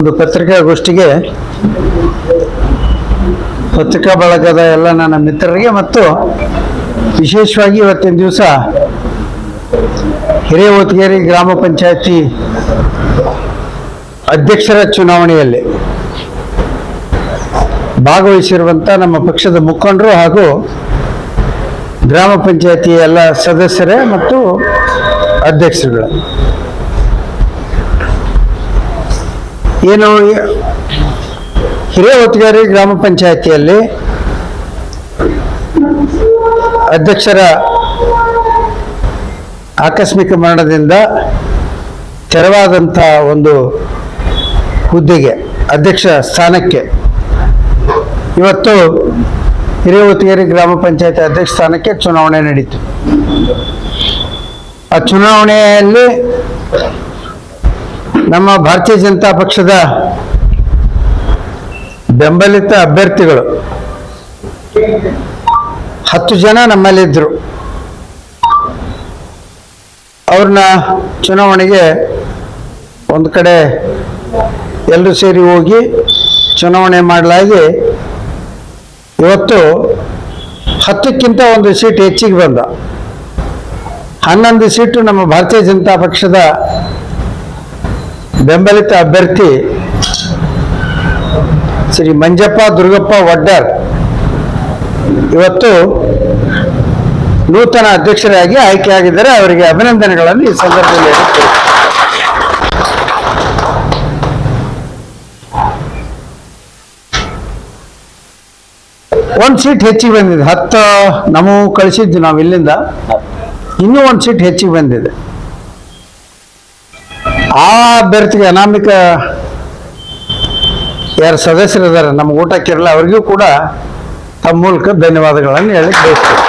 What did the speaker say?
ಒಂದು ಪತ್ರಿಕಾಗೋಷ್ಠಿಗೆ ಪತ್ರಿಕಾ ಬಳಗದ ಎಲ್ಲ ನನ್ನ ಮಿತ್ರರಿಗೆ ಮತ್ತು ವಿಶೇಷವಾಗಿ ಇವತ್ತಿನ ದಿವಸ ಹಿರೇವತಿಗೇರಿ ಗ್ರಾಮ ಪಂಚಾಯತಿ ಅಧ್ಯಕ್ಷರ ಚುನಾವಣೆಯಲ್ಲಿ ಭಾಗವಹಿಸಿರುವಂಥ ನಮ್ಮ ಪಕ್ಷದ ಮುಖಂಡರು ಹಾಗೂ ಗ್ರಾಮ ಪಂಚಾಯತಿ ಎಲ್ಲ ಸದಸ್ಯರೇ ಮತ್ತು ಅಧ್ಯಕ್ಷರುಗಳು. ಏನು, ಹಿರಿಯ ಹೊತ್ತಿಗಾರಿ ಗ್ರಾಮ ಪಂಚಾಯತಿಯಲ್ಲಿ ಅಧ್ಯಕ್ಷರ ಆಕಸ್ಮಿಕ ಮರಣದಿಂದ ತೆರವಾದಂಥ ಒಂದು ಹುದ್ದೆಗೆ, ಅಧ್ಯಕ್ಷ ಸ್ಥಾನಕ್ಕೆ ಇವತ್ತು ಹಿರೇವತಿಗೇರಿ ಗ್ರಾಮ ಪಂಚಾಯತಿ ಅಧ್ಯಕ್ಷ ಸ್ಥಾನಕ್ಕೆ ಚುನಾವಣೆ ನಡೀತು. ಆ ಚುನಾವಣೆಯಲ್ಲಿ ನಮ್ಮ ಭಾರತೀಯ ಜನತಾ ಪಕ್ಷದ ಬೆಂಬಲಿತ ಅಭ್ಯರ್ಥಿಗಳು. ಹತ್ತು ಜನ ನಮ್ಮಲ್ಲಿದ್ದರು ಅವ್ರನ್ನ ಚುನಾವಣೆಗೆ ಒಂದು ಕಡೆ ಎಲ್ಲರೂ ಸೇರಿ ಹೋಗಿ ಚುನಾವಣೆ ಮಾಡಲಾಗಿ ಇವತ್ತು ಹತ್ತಕ್ಕಿಂತ ಒಂದು ಸೀಟ್ ಹೆಚ್ಚಿಗೆ ಬಂದ. ಹನ್ನೊಂದು ಸೀಟು ನಮ್ಮ ಭಾರತೀಯ ಜನತಾ ಪಕ್ಷದ ಬೆಂಬಲಿತ ಅಭ್ಯರ್ಥಿ ಶ್ರೀ ಮಂಜಪ್ಪ ದುರ್ಗಪ್ಪ ವಡ್ಡರ್. ಇವತ್ತು ನೂತನ ಅಧ್ಯಕ್ಷರಾಗಿ ಆಯ್ಕೆಯಾಗಿದ್ದಾರೆ. ಅವರಿಗೆ ಅಭಿನಂದನೆಗಳನ್ನು ಈ ಸಂದರ್ಭದಲ್ಲಿ ಒಂದು ಸೀಟ್ ಹೆಚ್ಚಿಗೆ ಬಂದಿದೆ. ಹತ್ತು ನಮಗೂ ಕಳಿಸಿದ್ದು ನಾವು ಇಲ್ಲಿಂದ. ಇನ್ನೂ ಒಂದು ಸೀಟ್ ಹೆಚ್ಚಿಗೆ ಬಂದಿದೆ. ಆ ಅಭ್ಯರ್ಥಿಗೆ ಅನಾಮಿಕ ಯಾರು ಸದಸ್ಯರಿದ್ದಾರೆ ನಮ್ಗೆ ಊಟಕ್ಕಿರಲ್ಲ ಅವರಿಗೂ ಕೂಡ ತಮ್ಮ ಮೂಲಕ ಧನ್ಯವಾದಗಳನ್ನು ಹೇಳಿ ಬಯಸ್ತೇನೆ.